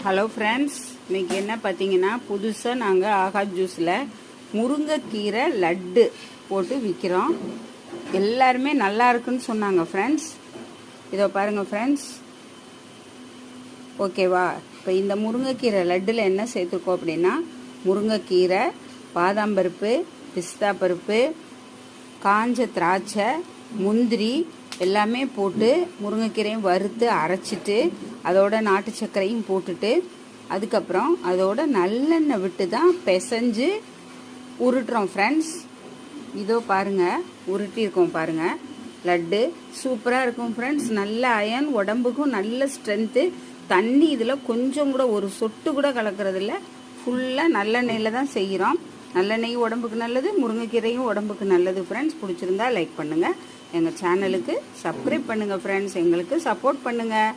Hello friends இன்னைக்கு என்ன பார்த்தீங்கன்னா புதுசாக நாங்கள் ஆகா ஜூஸில் முருங்கைக்கீரை லட்டு போட்டு விற்கிறோம் எல்லாருமே நல்லா இருக்குன்னு சொன்னாங்க ஃப்ரெண்ட்ஸ் இதோ பாருங்கள் ஃப்ரெண்ட்ஸ் ஓகேவா இப்போ இந்த முருங்கைக்கீரை லட்டில் என்ன சேர்த்துருக்கோம் அப்படின்னா முருங்கைக்கீரை பாதாம் பருப்பு பிஸ்தா பருப்பு காஞ்ச திராட்சை முந்திரி எல்லாமே போட்டு முருங்கைக்கீரையும் வறுத்து அரைச்சிட்டு அதோட நாட்டு சர்க்கரையும் போட்டுட்டு அதுக்கப்புறம் அதோட நல்லெண்ணெய் விட்டு தான் பிசைஞ்சு உருட்டுறோம் ஃப்ரெண்ட்ஸ் இதோ பாருங்கள் உருட்டியிருக்கோம் பாருங்கள் லட்டு சூப்பராக இருக்கும் ஃப்ரெண்ட்ஸ் நல்ல அயன் உடம்புக்கும் நல்ல ஸ்ட்ரென்த்து தண்ணி இதில் கொஞ்சம் கூட ஒரு சொட்டு கூட கலக்கறதில்ல. ஃபுல்லாக நல்லெண்ணெயில் தான் செய்கிறோம் நல்லெண்ணெய் உடம்புக்கு நல்லது முருங்கைக்கீரையும் உடம்புக்கு நல்லது ஃப்ரெண்ட்ஸ் பிடிச்சிருந்தா லைக் பண்ணுங்கள் எங்கள் சேனலுக்கு சப்ஸ்கிரைப் பண்ணுங்கள் ஃப்ரெண்ட்ஸ் எங்களுக்கு சப்போர்ட் பண்ணுங்கள்